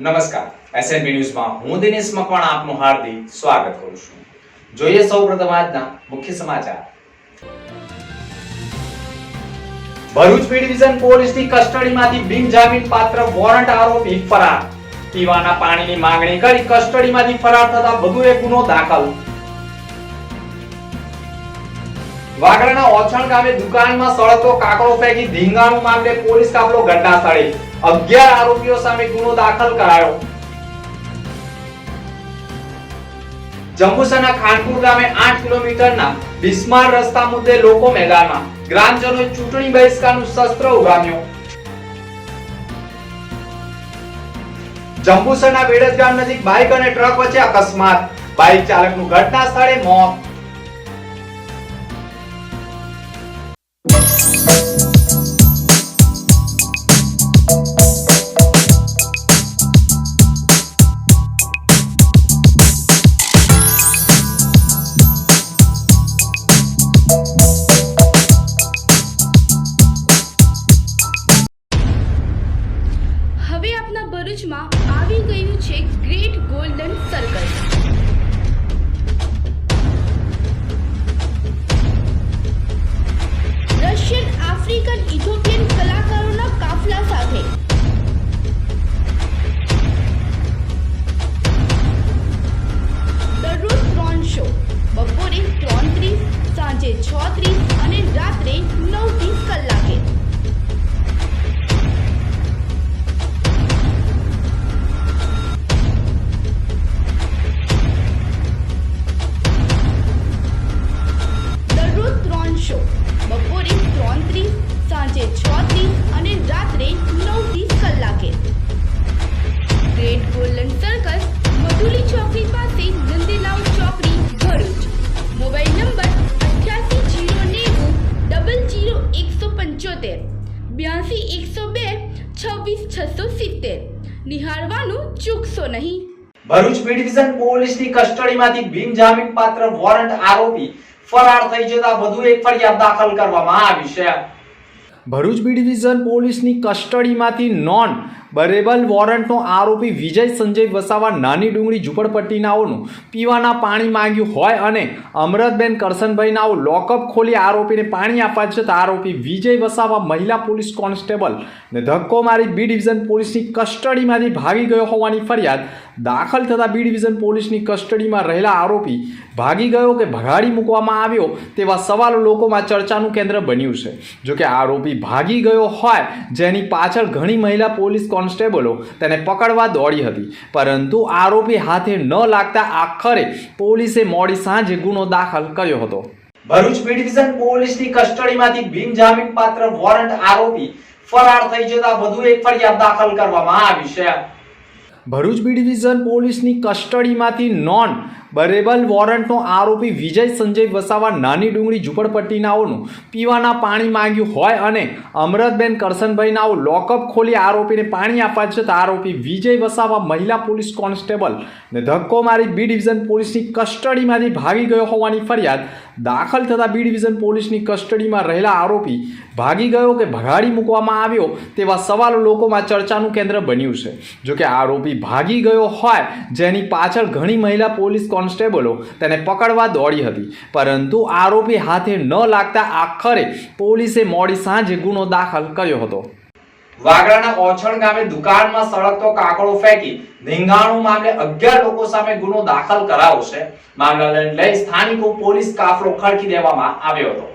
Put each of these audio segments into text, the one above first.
નમસ્કાર. એસએનબી ન્યૂઝમાં હું દિનેશ મકવાણા આપનું હાર્દિક સ્વાગત કરું છું. જોઈએ સૌપ્રથમ આજના મુખ્ય સમાચાર. ભરૂચ બી ડિવિઝન પોલીસની કસ્ટડીમાંથી બિનજામીન પાત્ર વોરંટ આરોપી ફરાર. પીવાના પાણીની માંગણી કરી કસ્ટડીમાંથી ફરાર થતા વધુ એક ગુનો દાખલ. વાગડાના ઓછણ ગામે દુકાનમાં સળગતો કાકડો ફેંકી ધીંગાણું મામલે પોલીસ કાફલો ઘટનાસ્થળે. અગિયાર આરોપીઓ સામે ગુનો દાખલ કરાયો. જંબુસરના ખાનપુર ગામે આઠ કિલોમીટરના બિસ્માર રસ્તા મુદ્દે લોકો મેદાનમાં. ગ્રામજનોએ ચૂંટણી બહિષ્કારનું શસ્ત્ર ઉગામ્યું જંબુસરના વેડજ ગામ નજીક બાઇક અને ટ્રક વચ્ચે અકસ્માત. બાઇક ચાલકનું ઘટના સ્થળે મોત. ભરૂચમાં આવી ગયું છે great golden circle Russian African Ethiopian કલાકારોના કાફલા સાથે. દરરોજ ત્રણ શો બપોરે ત્રણ ત્રીસ સાંજે છ ત્રીસ અને રાત્રે નવ ત્રીસ કલાકે. ભરૂચ બી ડિવિઝન પોલીસની કસ્ટડીમાંથી બિનજામીન પાત્ર વોરંટ આરોપી ફરાર થઈ જતા વધુ એક ફરિયાદ દાખલ કરવામાં આવી છે. ભરૂચ બી ડિવિઝન પોલીસની કસ્ટડીમાંથી નોન બરેબલ વોરંટનો આરોપી વિજય સંજય વસાવા નાની ડુંગળી ઝૂંપડપટ્ટીનાઓનું પીવાના પાણી માંગ્યું હોય અને અમરતબેન કરશનભાઈનાઓ લોકઅપ ખોલી આરોપીને પાણી આપવા જતા આરોપી વિજય વસાવા મહિલા પોલીસ કોન્સ્ટેબલ ને ધક્કો મારી બી ડિવિઝન પોલીસની કસ્ટડીમાંથી ભાગી ગયો હોવાની ફરિયાદ દાખલ થતા બી ડિવિઝન પોલીસની કસ્ટડીમાં રહેલા આરોપી ભાગી ગયો કે ભગાડી મૂકવામાં આવ્યો તેવા સવાલો લોકોમાં ચર્ચાનું કેન્દ્ર બન્યું છે. જોકે આરોપી ભાગી ગયો હોય, જેની પાછળ ઘણી મહિલા પોલીસ કોન્સ્ટેબલો તેને પકડવા દોડી હતી. પરંતુ આરોપી હાથે ન લાગતા આખરે પોલીસે મોડી સાંજે ગુનો દાખલ કર્યો હતો. ભરૂચ બી ડિવિઝન પોલીસની કસ્ટડીમાંથી બિનજામીન પાત્ર વોરંટ આરોપી ફરાર થઈ જતા વધુ એક ફરિયાદ દાખલ કરવામાં આવી છે. ભરૂચ બી ડિવિઝન પોલીસની કસ્ટડીમાંથી નોન બરેબલ વોરંટનો આરોપી વિજય સંજય વસાવા નાની ડુંગળી ઝૂંપડપટ્ટીનાઓનું પીવાના પાણી માંગ્યું હોય અને અમરતબેન કરશનભાઈનાઓ લોકઅપ ખોલી આરોપીને પાણી આપવા જતા આરોપી વિજય વસાવા મહિલા પોલીસ કોન્સ્ટેબલ ને ધક્કો મારી બી ડિવિઝન પોલીસની કસ્ટડીમાંથી ભાગી ગયો હોવાની ફરિયાદ દાખલ થતા બી ડિવિઝન પોલીસની કસ્ટડીમાં રહેલા આરોપી ભાગી ગયો કે ભગાડી મૂકવામાં આવ્યો તેવા સવાલો લોકોમાં ચર્ચાનું કેન્દ્ર બન્યું છે. જોકે આરોપી ભાગી ગયો હોય જેની પાછળ ઘણી મહિલા પોલીસ કોન્સ્ટેબલો તેને પકડવા દોડી હતી. પરંતુ આરોપી હાથે ન લાગતા આખરે પોલીસે મોડી સાંજે ગુનો દાખલ કર્યો હતો. વાગડાના ઓછણ ગામે દુકાનમાં સળગતો કાકડો ફેંકી ધીંગાણું મામલે અગિયાર લોકો સામે ગુનો દાખલ કરાયો છે મામલાને લઈ સ્થાનિકો પોલીસ કાફલો ખડકી દેવામાં આવ્યો હતો.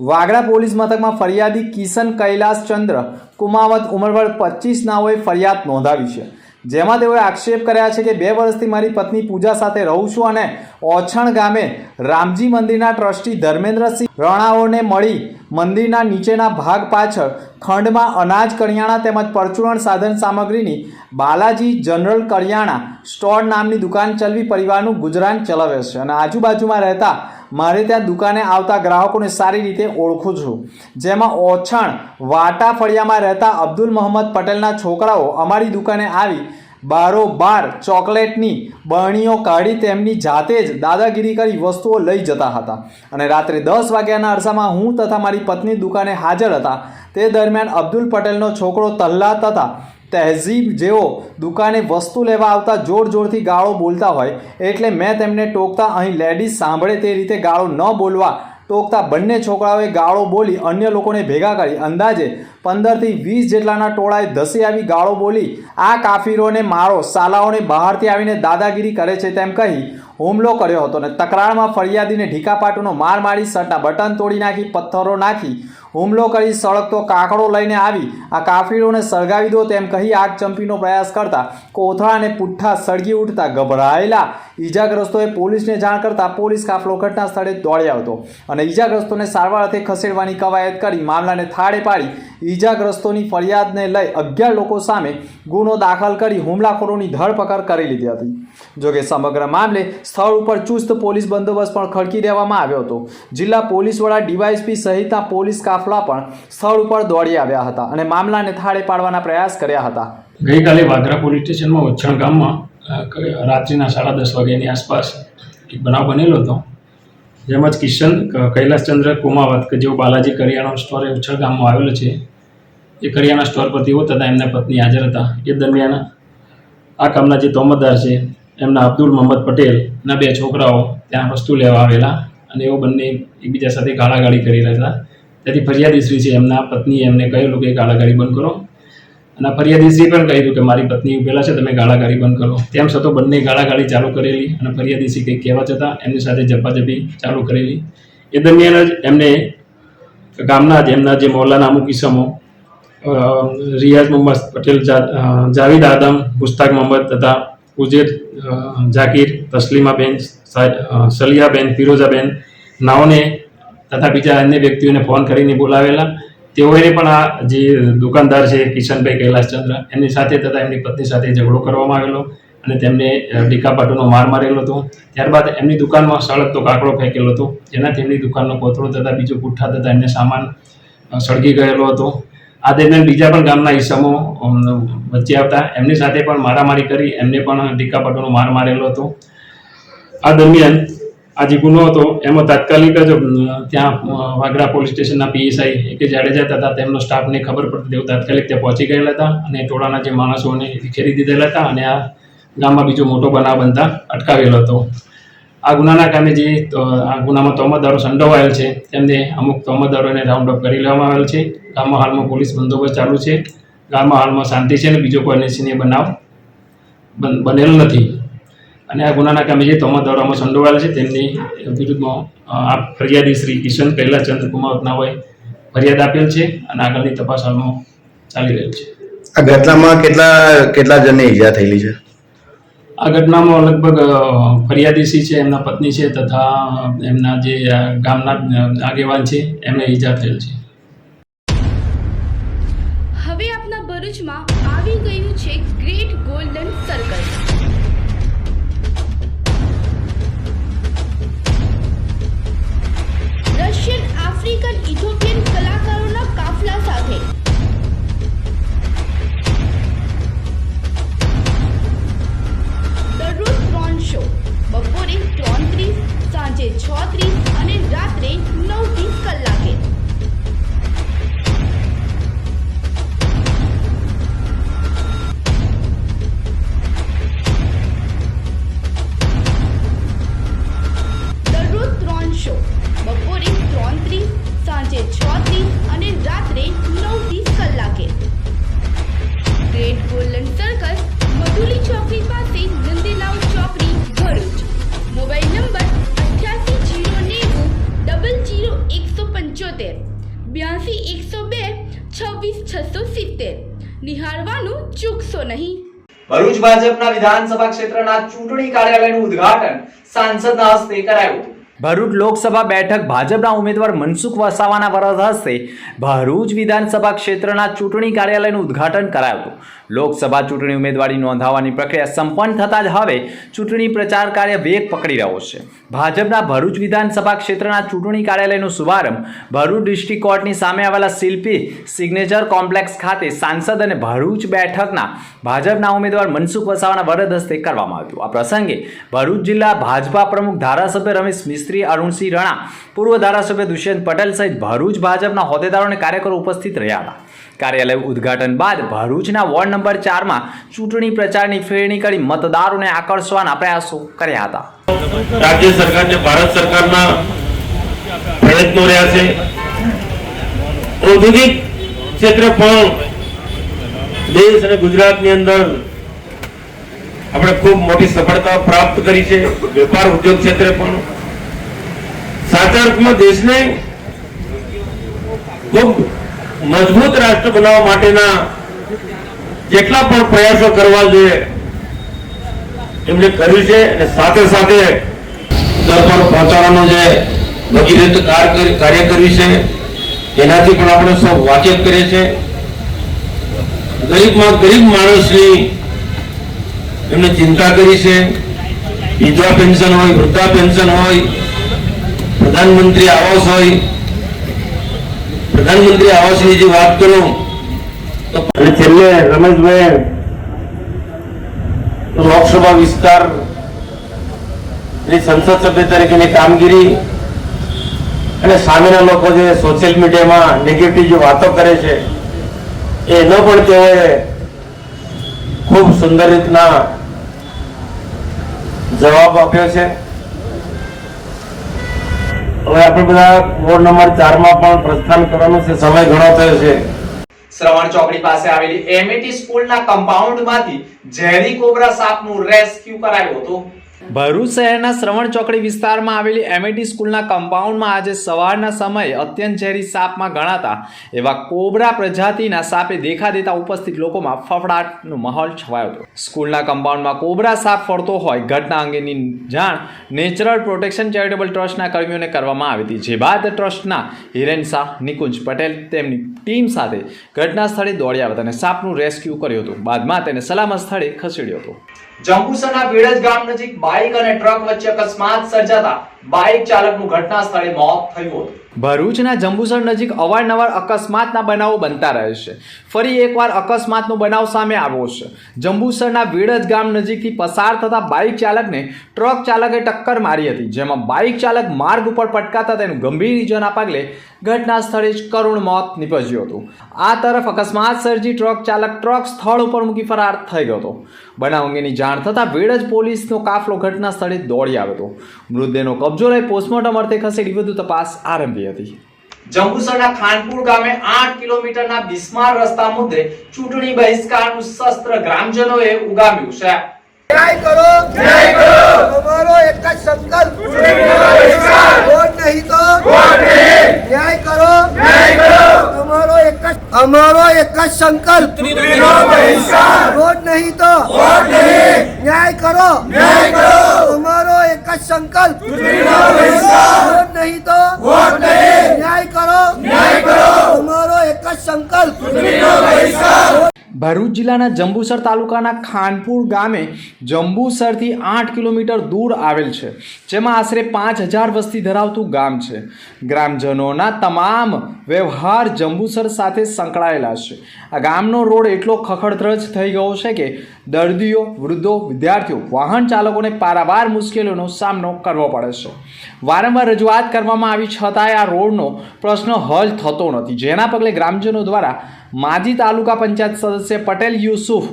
વાગડા પોલીસ મથકમાં ફરિયાદી કિશન કૈલાસ ચંદ્ર કુમાવત ઉંમર પચીસ નાઓએ ફરિયાદ નોંધાવી છે. જેમાં તેઓએ આક્ષેપ કર્યા છે કે બે વર્ષથી મારી પત્ની પૂજા સાથે રહું છું અને ઓછણ ગામે રામજી મંદિરના ટ્રસ્ટી ધર્મેન્દ્રસિંહ રણાઓને મળી મંદિરના નીચેના ભાગ પાછળ ખંડમાં અનાજ કરિયાણા તેમજ પરચુરણ સાધન સામગ્રીની બાલાજી જનરલ કરિયાણા સ્ટોર નામની દુકાન ચલવી પરિવારનું ગુજરાન ચલાવે છે. અને આજુબાજુમાં રહેતા મારે ત્યાં દુકાને આવતા ગ્રાહકોને સારી રીતે ઓળખું છું. જેમાં ઓછણ વાટા ફળિયામાં રહેતા અબ્દુલ મોહમ્મદ પટેલના છોકરાઓ અમારી દુકાને આવી બારોબાર ચોકલેટની બરણીઓ કાઢી તેમની જાતે જ દાદાગીરી કરી વસ્તુઓ લઈ જતા હતા. અને રાત્રે દસ વાગ્યાના અરસામાં હું તથા મારી પત્ની દુકાને હાજર હતા. તે દરમિયાન અબ્દુલ પટેલનો છોકરો તલ્લા તથા તહેઝીબ જેઓ દુકાને વસ્તુ લેવા આવતા જોર જોરથી ગાળો બોલતા હોય, એટલે મેં તેમને ટોકતા અહીં લેડીઝ સાંભળે તે રીતે ગાળો ન બોલવા ટોકતા બંને છોકરાઓએ ગાળો બોલી અન્ય લોકોને ભેગા કરી. અંદાજે પંદરથી વીસ જેટલાના ટોળાએ ધસી આવી ગાળો બોલી, આ કાફીરોને મારો સાલાઓને બહારથી આવીને દાદાગીરી કરે છે તેમ કહી હુમલો કર્યો હતો અને તકરારમાં ફરિયાદીને ઢીકાપાટુનો માર મારી શર્ટના બટન તોડી નાખી, પથ્થરો નાખી હુમલો કરી સળગતો કાકડો લઈને આવી. આ કાફીરોને સળગાવી દો તેમ કહી આગ ચંપીનો પ્રયાસ કરતા કોથળા અને પુઠ્ઠા સળગી ઉઠતા ગભરાયેલા. ઈજાગ્રસ્તોએ પોલીસને જાણ કરતા પોલીસ કાફલો ઘટના સ્થળે દોડી આવતો અને ઈજાગ્રસ્તોને સારવાર અર્થે ખસેડવાની કવાયત કરી મામલાને થાળે પાડી. ઈજાગ્રસ્તોની ફરિયાદને લઈ અગિયાર લોકો સામે ગુનો દાખલ કરી હુમલાખોરોની ધરપકડ કરી લીધી હતી. જોકે સમગ્ર મામલે સ્થળ ઉપર ચુસ્ત પોલીસ બંદોબસ્ત પણ ખડકી દેવામાં આવ્યો હતો. જિલ્લા પોલીસ વડા ડીવાયએસપી સહિતના પોલીસ કાફલા પણ સ્થળ ઉપર દોડી આવ્યા હતા અને મામલાને થાળે પાડવાના પ્રયાસ કર્યા હતા. ગઈકાલે વાગરા પોલીસ સ્ટેશનમાં વચ્છણ ગામમાં રાત્રિના સાડા દસ વાગ્યાની આસપાસ એક બનાવ બનેલો હતો. જેમાં જ કિશન કૈલાસચંદ્ર, કુમાવત કે જેઓ બાલાજી કરિયાણો સ્ટોર એ ઉચ્છળ ગામમાં આવેલો છે, એ કરિયાણા સ્ટોર પર તેઓ તથા એમના પત્ની હાજર હતા. એ દરમિયાન આ કામના જે તોમતદાર છે એમના અબ્દુલ મોહમ્મદ પટેલના બે છોકરાઓ ત્યાં વસ્તુ લેવા આવેલા અને એઓ બંને એકબીજા સાથે ગાળાગાળી કરી રહ્યા હતા તેથી ફરિયાદીશ્રી છે, એમના પત્નીએ એમને કહેલું કે ગાળાગાળી બંધ કરો. અને ફરિયાદીશ્રી પણ કહ્યું કે મારી પત્ની ઉભેલા છે, તમે ગાળાગાળી બંધ કરો. તેમ છતાં બંને ગાળાગાળી ચાલુ કરેલી અને ફરિયાદીશ્રી કંઈક કહેવા જતા એમની સાથે ઝપાઝપી ચાલુ કરેલી. એ દરમિયાન જ એમને ગામના જ એમના જે મોલાના અમુક ઇસમો રિયાઝ મોહમ્મદ પટેલ જાવેદ આદમ, મુસ્તાક મોહમ્મદ તથા ઉજેર ઝાકીર તસ્લીમાબેન સલિયાબેન, ફિરોઝાબેન, નાઓને તથા બીજા અન્ય વ્યક્તિઓને ફોન કરીને બોલાવેલા. તેઓએ પણ આ જે દુકાનદાર છે, કિશનભાઈ કૈલાસચંદ્ર એમની સાથે તથા એમની પત્ની સાથે ઝઘડો કરવામાં આવેલો અને તેમને ડીકાપાટોનો માર મારેલો હતો. ત્યારબાદ એમની દુકાનમાં સળગતો કાકડો ફેંકેલો હતો. જેનાથી એમની દુકાનનો કોથળો તથા બીજો પુઠ્ઠા તથા એમને સામાન સળગી ગયેલો હતો. આ દરમિયાન બીજા પણ ગામના ઈસમો વચ્ચે આવતા. એમની સાથે પણ મારામારી કરી, એમને પણ ડીકાપાટુનો માર મારેલો હતો. આ દરમિયાન આ જે ગુનો હતો, એમાં તાત્કાલિક જ ત્યાં વાગરા પોલીસ સ્ટેશનના પીએસઆઈ કે જાડેજા હતા તેમનો સ્ટાફને ખબર પડતી તેઓ તાત્કાલિક ત્યાં પહોંચી ગયેલા હતા અને ટોળાના જે માણસોને વિખેરી દીધેલા હતા અને આ ગામમાં બીજો મોટો બનાવ બનતા અટકાવેલો હતો. આ ગુનાના કામે જે આ ગુનામાં તોમતદારો સંડોવાયેલ છે, તેમને અમુક તોમતદારોને રાઉન્ડ અપ કરી લેવામાં આવેલ છે. ગામમાં હાલમાં પોલીસ બંદોબસ્ત ચાલુ છે. ગામમાં હાલમાં શાંતિ છે અને બીજો કોઈ અનિચ્છનીય બનાવ બન- બનેલ નથી. અને આ ગુનાના કામે જે તોમતદારોમાં સંડોવાયેલ છે, તેમની વિરુદ્ધમાં આ ફરિયાદી શ્રી કિશન કૈલાસચંદ્ર ચંદ્રકુમાર હોય ફરિયાદ આપેલ છે અને આગળની તપાસ હાલમાં ચાલી રહેલ છે. આ ઘટનામાં કેટલા કેટલા જણને ઈજા થયેલી છે? આ ઘટનામાં લગભગ ફરિયાદીસી છે, એમના પત્ની છે તથા એમના જે ગામના આગેવાન છે, એમને ઈજા થયેલ છે. હવે આપના ભરૂચમાં આવી ગયું છે great golden circle Russian African Ethiopian પંચોતેર, બ્યાસી, એકસો બે, છવ્વીસ, છસો સિત્તેર. નિહાળવાનું ચૂકશો નહીં. ભરૂચ ભાજપના વિધાનસભા ક્ષેત્રના ચૂંટણી કાર્યાલયનું ઉદ્ઘાટન સાંસદના હસ્તે કરાયું. ભરૂચ લોકસભા બેઠક ભાજપના ઉમેદવાર મનસુખ વસાવાના વરદ હસ્તે ભરૂચ વિધાનસભા ક્ષેત્રના ચૂંટણી કાર્યાલયનું ઉદ્ઘાટન કરાયું હતું. લોકસભા ચૂંટણી ઉમેદવારી નોંધાવવાની પ્રક્રિયા સંપન્ન થતાં જ હવે ચૂંટણી પ્રચાર કાર્ય વેગ પકડી રહ્યો છે. ભાજપના ભરૂચ વિધાનસભા ક્ષેત્રના ચૂંટણી કાર્યાલયનો શુભારંભ ભરૂચ ડિસ્ટ્રિક્ટ કોર્ટની સામે આવેલા શિલ્પી સિગ્નેચર કોમ્પ્લેક્સ ખાતે સાંસદ અને ભરૂચ બેઠકના ભાજપના ઉમેદવાર મનસુખ વસાવાના વરદ હસ્તે કરવામાં આવ્યું આ પ્રસંગે ભરૂચ જિલ્લા ભાજપા પ્રમુખ ધારાસભ્ય રમેશ મિસ્ત્રી અરુણસિંહ રણા, પૂર્વ ધારાસભ્ય દુષ્યંત પટેલ સહિત ભરૂચ ભાજપના હોદ્દેદારો અને કાર્યકરો ઉપસ્થિત રહ્યા હતા. કાર્યાલય ઉદ્ઘાટન બાદ ભરૂચના વોર્ડ નંબર ચારમાં ચૂંટણી પ્રચારની ફેરણી કરી મતદારોને આકર્ષવાના પ્રયાસો કર્યા હતા. રાજ્ય સરકાર અને ભારત સરકારના પ્રયત્નો રહ્યા છે. ઔદ્યોગિક ક્ષેત્રે પણ દેશ અને ગુજરાતની અંદર આપણે ખૂબ મોટી સફળતા પ્રાપ્ત કરી છે. વેપાર ઉદ્યોગ ક્ષેત્રે પણ સાચા અર્થમાં દેશને ખૂબ મજબૂત રાષ્ટ્ર બનાવવા માટેના જેટલા પણ પ્રયાસો કરવા જોઈએ એમને કર્યું છે અને સાથે સાથે પર પહોંચાડવાનો જે ભગીરથ કાર્ય કર્યું છે, એનાથી પણ આપણે સૌ વાકેફ કરીએ છીએ. ગરીબમાં ગરીબ માણસની એમને ચિંતા કરી છે. વિધવા પેન્શન હોય, વૃદ્ધા પેન્શન હોય પ્રધાનમંત્રી આવાસ હોય, પ્રધાનમંત્રી આવાસની જે વાત કરું, તો છેલ્લે રમેશભાઈ લોકસભા વિસ્તાર સંસદ સભ્ય તરીકેની કામગીરી અને સામેના લોકો જે સોશિયલ મીડિયામાં નેગેટિવ જે વાતો કરે છે એનો પણ તેઓએ ખૂબ સુંદર રીતના જવાબ આપ્યો છે. હવે આપણે બધા વોર્ડ નંબર ચારમાં પણ પ્રસ્થાન કરવાનો છે. સમય ઘણો થયો છે. શ્રવણ ચોકડી પાસે આવેલી એમએટી સ્કૂલના કમ્પાઉન્ડમાંથી ઝેરી કોબરા સાપનું રેસ્ક્યુ કરાયું હતું. ભરૂચ શહેરના શ્રવણ ચોકડી વિસ્તારમાં આવેલી એમએટી સ્કૂલના કમ્પાઉન્ડમાં આજે સવારના સમયે અત્યંત ઝેરી સાપમાં ગણાતા એવા કોબરા પ્રજાતિના સાપે દેખા દેતા ઉપસ્થિત લોકોમાં ફફડાટનો માહોલ છવાયો હતો. સ્કૂલના કમ્પાઉન્ડમાં કોબરા સાપ ફરતો હોય ઘટના અંગેની જાણ નેચરલ પ્રોટેક્શન ચેરિટેબલ ટ્રસ્ટના કર્મીઓને કરવામાં આવી હતી. જે બાદ ટ્રસ્ટના હિરેન શાહ, નિકુંજ પટેલ તેમની ટીમ સાથે ઘટના સ્થળે દોડ્યા હતા અને સાપનું રેસ્ક્યુ કર્યું હતું. બાદમાં તેને સલામત સ્થળે ખસેડ્યો હતો. જંબુસરના વેડજ ગામ નજીક બાઇક અને ટ્રક વચ્ચે અકસ્માત સર્જાતા બાઇક ચાલકનું ઘટના સ્થળે મોત થયું હતું. ભરૂચના જંબુસર નજીક અવારનવાર અકસ્માતના બનાવો બનતા રહે છે. ફરી એકવાર અકસ્માતનો બનાવ સામે આવ્યો છે. જંબુસરના વેડજ ગામ નજીકથી પસાર થતા બાઇક ચાલકને ટ્રક ચાલકે ટક્કર મારી હતી, જેમાં બાઇક ચાલક માર્ગ ઉપર પટકાતા તેનું ગંભીર ઇજાના પગલે ઘટના સ્થળે જ કરુણ મોત નીપજ્યું હતું. આ તરફ અકસ્માત સર્જી ટ્રક ચાલક ટ્રક સ્થળ ઉપર મૂકી ફરાર થઈ ગયો હતો. બનાવ અંગેની જાણ થતાં વેડજ પોલીસનો કાફલો ઘટના સ્થળે દોડી આવ્યો હતો. મૃતદેહનો કબજો લઈ પોસ્ટમોર્ટમ અર્થે ખસેડી વધુ તપાસ આરંભી હતી. જંબુસરના ખાનપુર ગામે આઠ કિલોમીટરના બિસ્માર રસ્તા મુદ્દે ચૂંટણી બહિષ્કારનું શસ્ત્ર ગ્રામજનોએ ઉગામ્યું છે. ન્યાય કરો ન્યાય કરો તમારો એક જ સંકલ્પ વોટ નહીં તો ન્યાય કરો ન્યાય કરો તમારો એક જ અમારો એક જ સંકલ્પ વોટ નહીં તો ન્યાય કરો ન્યાય કરો તમારો એક જ સંકલ્પ વોટ નહીં તો ન્યાય કરો ન્યાય કરો તમારો એક જ સંકલ્પ ભરૂચ જિલ્લાના જંબુસર તાલુકાના ખાનપુર ગામે જંબુસરથી આઠ કિલોમીટર દૂર આવેલ છે, જેમાં આશરે પાંચ હજાર વસ્તી ધરાવતું ગામ છે. ગ્રામજનોના તમામ વ્યવહાર જંબુસર સાથે સંકળાયેલા છે. આ ગામનો રોડ એટલો ખખડધ્રજ થઈ ગયો છે કે દર્દીઓ, વૃદ્ધો, વિદ્યાર્થીઓ, વાહન ચાલકોને પારાવાર મુશ્કેલીઓનો સામનો કરવો પડે છે. વારંવાર રજૂઆત કરવામાં આવી છતાંય આ રોડનો પ્રશ્ન હલ થતો નથી. જેના પગલે ગ્રામજનો દ્વારા માજી તાલુકા પંચાયત સદસ્ય પટેલ યુસુફ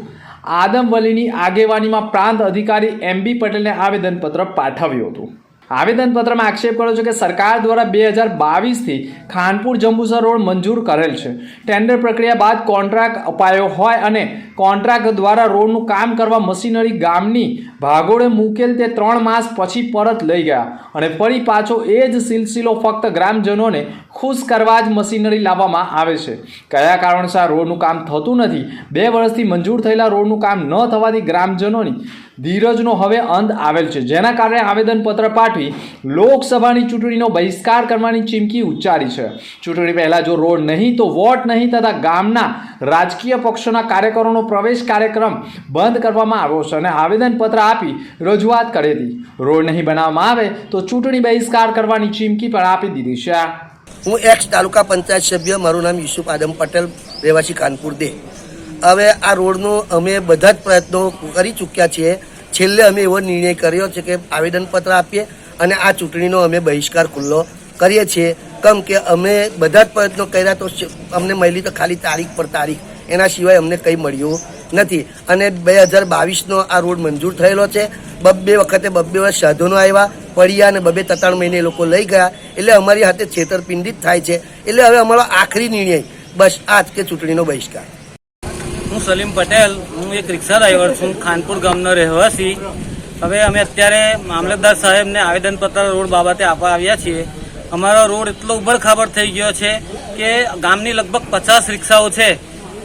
આદમવલીની આગેવાનીમાં પ્રાંત અધિકારી એમ બી પટેલને આવેદનપત્ર પાઠવ્યું હતું. આવેદનપત્રમાં આક્ષેપ કર્યો છે કે સરકાર દ્વારા બે હજાર બાવીસથી ખાનપુર જંબુસર રોડ મંજૂર કરેલ છે. ટેન્ડર પ્રક્રિયા બાદ કોન્ટ્રાક્ટ અપાયો હોય અને કોન્ટ્રાક્ટ દ્વારા રોડનું કામ કરવા મશીનરી ગામની ભાગોળે મૂકેલ તે ત્રણ માસ પછી પરત લઈ ગયા અને ફરી પાછો એ જ સિલસિલો ફક્ત ગ્રામજનોને ખુશ કરવા જ મશીનરી લાવવામાં આવે છે. કયા કારણસર રોડનું કામ થતું નથી? બે વર્ષથી મંજૂર થયેલા રોડનું કામ ન થવાથી ગ્રામજનોની ધીરજનો હવે અંત આવેલ છે. જેના કારણે આવેદનપત્ર પાઠવી લોકસભાની ચૂંટણીનો બહિષ્કાર કરવાની ચીમકી ઉચ્ચારી છે. ચૂંટણી પહેલાં જો રોડ નહીં તો વોટ નહીં તથા ગામના રાજકીય પક્ષોના કાર્યકરોનો પ્રવેશ કાર્યક્રમ બંધ કરવામાં આવ્યો છે અને આવેદનપત્ર આપી રજૂઆત કરી હતી. રોડ નહીં બનાવવામાં આવે તો ચૂંટણી બહિષ્કાર કરવાની ચીમકી પણ આપી દીધી છે. હું એક્સ તાલુકા પંચાયત સભ્ય. મારું નામ યુસુફ આદમ પટેલ. રહેવાસી કાનપુર દે. હવે આ રોડનો અમે બધા જ પ્રયત્નો કરી ચૂક્યા છીએ. છેલ્લે અમે એવો નિર્ણય કર્યો છે કે આવેદનપત્ર આપીએ અને આ ચૂંટણીનો અમે બહિષ્કાર ખુલ્લો કરીએ છીએ. કમ કે અમે બધા જ પ્રયત્નો કર્યા તો અમને મળી તો ખાલી તારીખ પર તારીખ. એના સિવાય અમને કંઈ મળ્યું નથી. અને બે હજાર બાવીસનો આ રોડ મંજૂર થયેલો છે. બબ્બે વખતે બબ્બે વર્ષ સાધનો આવ્યા, પડ્યા અને બબ્બે ત્રણ મહિને એ લોકો લઈ ગયા. એટલે અમારી હાથે છેતરપિંડી જ થાય છે. એટલે હવે અમારો આખરી નિર્ણય. બસ આ જ કે ચૂંટણીનો બહિષ્કાર. સલીમ પટેલ, હું એક રિક્ષા ડ્રાઈવર છું, ખાનપુર ગામનો રહેવાસી. હવે અમે અત્યારે મામલતદાર સાહેબને આવેદનપત્ર રોડ બાબતે આપવા આવ્યા છીએ. અમારો રોડ એટલો ઉબડખાબડ થઈ ગયો છે કે ગામની લગભગ પચાસ રિક્ષાઓ છે.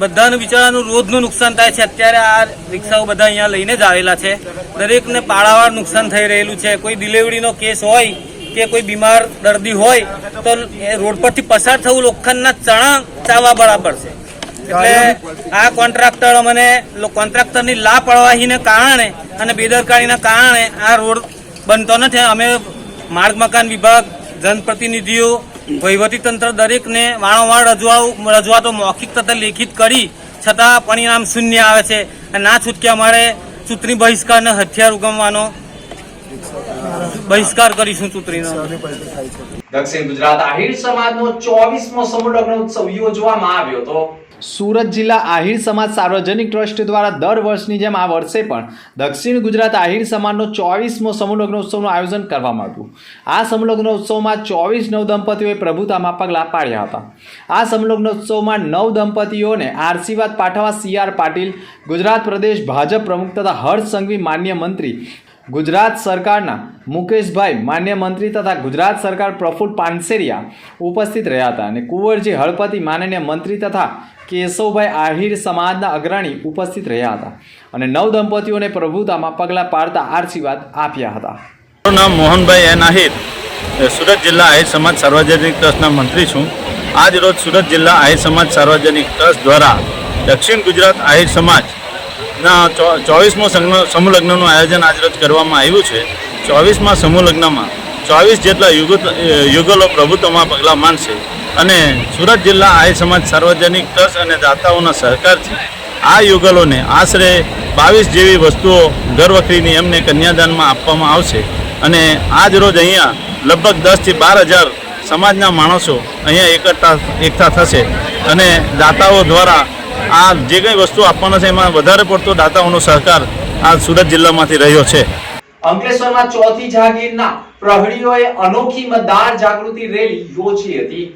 બધાનું બિચારાનું રોજનું નુકસાન થાય છે. અત્યારે આ રિક્ષાઓ બધા અહીંયા લઈને જ આવેલા છે. દરેકને પાળાવાર નુકસાન થઈ રહેલું છે. કોઈ ડિલિવરીનો કેસ હોય કે કોઈ બીમાર દર્દી હોય, તો એ રોડ પરથી પસાર થવું લોખંડના ચણા ચાવા બરાબર છે. એટલે આ કોન્ટ્રાક્ટર અમને કોન્ટ્રાક્ટરની લાપરવાહીને કારણે અને બેદરકારીના કારણે આ રોડ બનતો નથી. અમે માર્ગ મકાન વિભાગ, જનપ્રતિનિધિઓ, વહીવટી તંત્ર દરેકને વારંવાર રજૂઆ રજૂઆતો મૌખિક તથા લેખિત કરી, છતાં પરિણામ શૂન્ય આવે છે. અને ના છૂટકે અમારે ચૂંટણી બહિષ્કારને હથિયાર ઉગમવાનો બહિષ્કાર કરીશું ચૂંટણીનો. દક્ષિણ ગુજરાત આહિર સમાજનો ચોવીસમો સમૂહ ઉત્સવ યોજવામાં આવ્યો હતો. સુરત જિલ્લા આહિર સમાજ સાર્વજનિક ટ્રસ્ટ દ્વારા દર વર્ષની જેમ આ વર્ષે પણ દક્ષિણ ગુજરાત આહિર સમાજનો ચોવીસમો સમૂહ ઉત્સવનું આયોજન કરવામાં આવ્યું. આ સમૂહ ઉત્સવમાં ચોવીસ નવ દંપતીઓએ પ્રભુતામાં પગલાં પાડ્યા હતા. આ સમૂહ ઉત્સવમાં નવ દંપતીઓને આશીર્વાદ પાઠવવા સી આર પાટીલ, ગુજરાત પ્રદેશ ભાજપ પ્રમુખ તથા હર્ષ સંઘવી માન્ય મંત્રી ગુજરાત સરકારના મુકેશભાઈ માન્ય મંત્રી તથા ગુજરાત સરકાર પ્રફુલ્લ પાનસેરિયા ઉપસ્થિત રહ્યા હતા અને કુંવરજી હળપતિ માનનીય મંત્રી તથા કેશવભાઈ આહિર સમાજના અગ્રણી ઉપસ્થિત રહ્યા હતા અને નવ દંપતીઓને પ્રભુતામાં પગલાં પાડતા આશીર્વાદ આપ્યા હતા. મારું નામ મોહનભાઈ એન આહિર. સુરત જિલ્લા આહિર સમાજ સાર્વજનિક ટ્રસ્ટના મંત્રી છું. આજ રોજ સુરત જિલ્લા આહિર સમાજ સાર્વજનિક ટ્રસ્ટ દ્વારા દક્ષિણ ગુજરાત આહિર સમાજના ચોવીસમો સંઘ- સમૂહ લગ્નનું આયોજન આજરોજ કરવામાં આવ્યું છે. ચોવીસમાં સમૂહ લગ્નમાં ચોવીસ જેટલા યુગ, યુગલો પ્રભુત્વમાં પગલાં માનશે. અને સુરત જિલ્લા આય સમાજ સાર્વજનિક ટ્રસ્ટ અને દાતાઓના સહકારથી આ યુગલોને આશરે બાવીસ જેવી વસ્તુઓ ઘરવખરીની એમને કન્યાદાનમાં આપવામાં આવશે. અને આજ રોજ અહીંયા લગભગ દસથી બાર હજાર સમાજના માણસો અહીંયા એકઠા એકઠા થશે. અને દાતાઓ દ્વારા આ જે કંઈ વસ્તુ આપવાના છે એમાં વધારે પડતો દાતાઓનો સહકાર આ સુરત જિલ્લામાંથી રહ્યો છે. અંકલેશ્વરમાં ચોથી જાગીરના પ્રહરીઓએ અનોખી મતદાર જાગૃતિ રેલી યોજી હતી.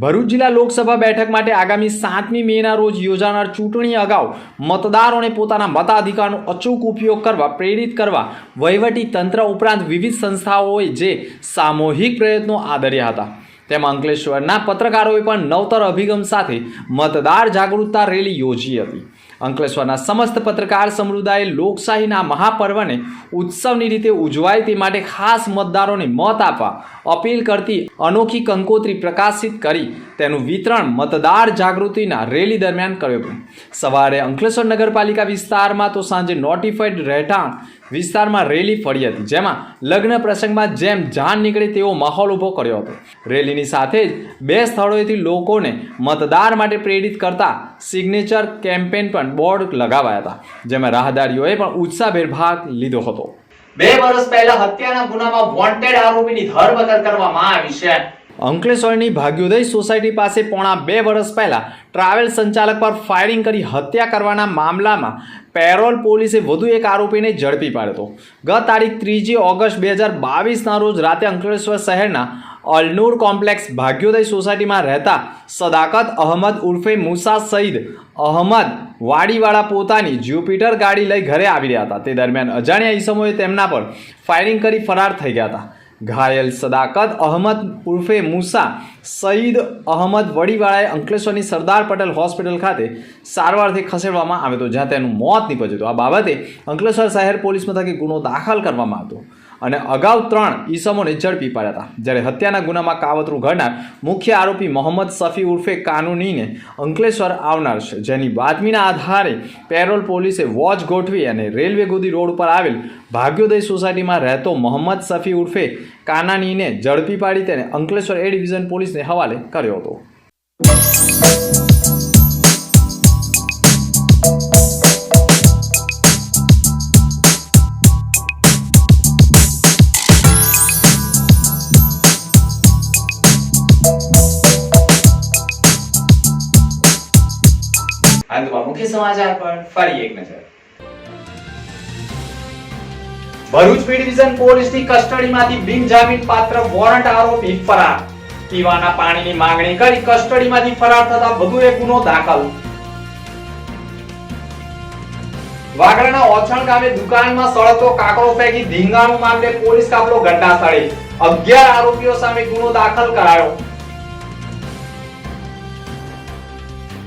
ભરૂચ જિલ્લા લોકસભા બેઠક માટે આગામી સાતમી મેના રોજ યોજાનાર ચૂંટણી અગાઉ મતદારોને પોતાના મતાધિકારનો અચૂક ઉપયોગ કરવા પ્રેરિત કરવા વહીવટી તંત્ર ઉપરાંત વિવિધ સંસ્થાઓએ જે સામૂહિક પ્રયત્નો આદર્યા હતા. તેમાં અંકલેશ્વરના પત્રકારોએ પણ નવતર અભિગમ સાથે મતદાર જાગૃતતા રેલી યોજી હતી. અંકલેશ્વરના સમસ્ત પત્રકાર સમુદાયે લોકશાહીના મહાપર્વને ઉત્સવની રીતે ઉજવાય તે માટે ખાસ મતદારોને મત આપવા અપીલ કરતી અનોખી કંકોત્રી પ્રકાશિત કરી તેનું વિતરણ મતદાર જાગૃતિના રેલી દરમિયાન કર્યું સવારે અંકલેશ્વર નગરપાલિકા વિસ્તારમાં તો સાંજે નોટિફાઈડ રહેઠાણ વિસ્તારમાં રેલી ફરી હતી, જેમાં લગ્ન પ્રસંગમાં જેમ જાન નીકળે તેવો માહોલ ઊભો કર્યો હતો. રેલીની સાથે જ બે સ્થળોએથી લોકોને મતદાર માટે પ્રેરિત કરતા સિગ્નેચર કેમ્પેન પણ બોર્ડ લગાવાયા હતા, જેમાં રાહદારીઓએ પણ ઉત્સાહભેર ભાગ લીધો હતો. બે વર્ષ પહેલા હત્યાના ગુનામાં વોન્ટેડ આરોપીની ધરપકડ કરવામાં આવી છે. અંકલેશ્વરની ભાગ્યોદય સોસાયટી પાસે પોણા બે વર્ષ પહેલાં ટ્રાવેલ સંચાલક પર ફાયરિંગ કરી હત્યા કરવાના મામલામાં પેરોલ પોલીસે વધુ એક આરોપીને ઝડપી પાડ્યો ગત તારીખ ત્રીજી ઓગસ્ટ બે હજાર બાવીસના રોજ રાતે અંકલેશ્વર શહેરના અલનૂર કોમ્પ્લેક્સ ભાગ્યોદય સોસાયટીમાં રહેતા સદાકત અહમદ ઉર્ફે મુસા સઈદ અહમદ વાડીવાળા પોતાની જ્યુપિટર ગાડી લઈ ઘરે આવી રહ્યા હતા. તે દરમિયાન અજાણ્યા ઈસમોએ તેમના પર ફાયરિંગ કરી ફરાર થઈ ગયા હતા. ઘાયલ સદાકત અહમદ ઉર્ફે મુસા સઈદ અહમદ વડીવાળાએ અંકલેશ્વરની સરદાર પટેલ હોસ્પિટલ ખાતે સારવારથી ખસેડવામાં આવ્યો હતો જ્યાં તેનું મોત નીપજ્યું હતું. આ બાબતે અંકલેશ્વર શહેર પોલીસ મથકે ગુનો દાખલ કરવામાં આવ્યો અને અગાઉ ત્રણ ઈસમોને ઝડપી પાડ્યા હતા. જ્યારે હત્યાના ગુનામાં કાવતરું ઘડનાર મુખ્ય આરોપી મોહમ્મદ સફી ઉર્ફે કાનૂનીને અંકલેશ્વર આવનાર છે. જેની બાતમીના આધારે પેરોલ પોલીસે વોચ ગોઠવી અને રેલવે ગોદી રોડ પર આવેલ ભાગ્યોદય સોસાયટીમાં રહેતો મોહમ્મદ સફી ઉર્ફે કાનાનીને ઝડપી પાડી તેને અંકલેશ્વર એ ડિવિઝન પોલીસને હવાલે કર્યો હતો. સમાચાર પર. ફરી એક નજર. ભરૂચ બી ડિવિઝન પોલીસની કસ્ટડીમાંથી બિનજામીન પાત્ર વોરંટ આરોપી ફરાર. પીવાના પાણીની માંગણી કરી કસ્ટડીમાંથી ફરાર થતા વધુ એક ગુનો દાખલ. વાગરાના ઓછણ ગામે દુકાનમાં સળગતો કાકડો ફેંકી ધીંગાણું મામલે પોલીસ કાફલો ઘટના સ્થળે અગિયાર આરોપીઓ સામે ગુનો દાખલ કરાયો.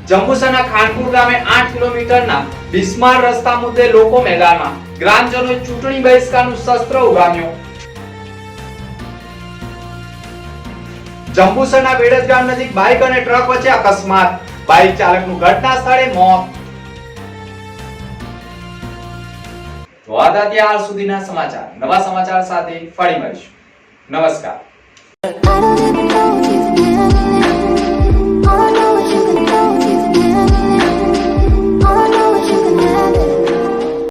જંબુસરના ખાનપુર ગામે આઠ કિલોમીટરના બિસ્માર રસ્તા મુદ્દે લોકો મેદાનમાં. ગ્રામજનોએ ચૂંટણી બહિષ્કારનું શસ્ત્ર ઉગામ્યું જંબુસરના વેડજ ગામ નજીક બાઇક અને ટ્રક વચ્ચે અકસ્માત. બાઇક ચાલકનું ઘટના સ્થળે મોત. તો આ હતા ત્યાર સુધીના સમાચાર. નવા સમાચાર સાથે ફરી મળીશું. નમસ્કાર.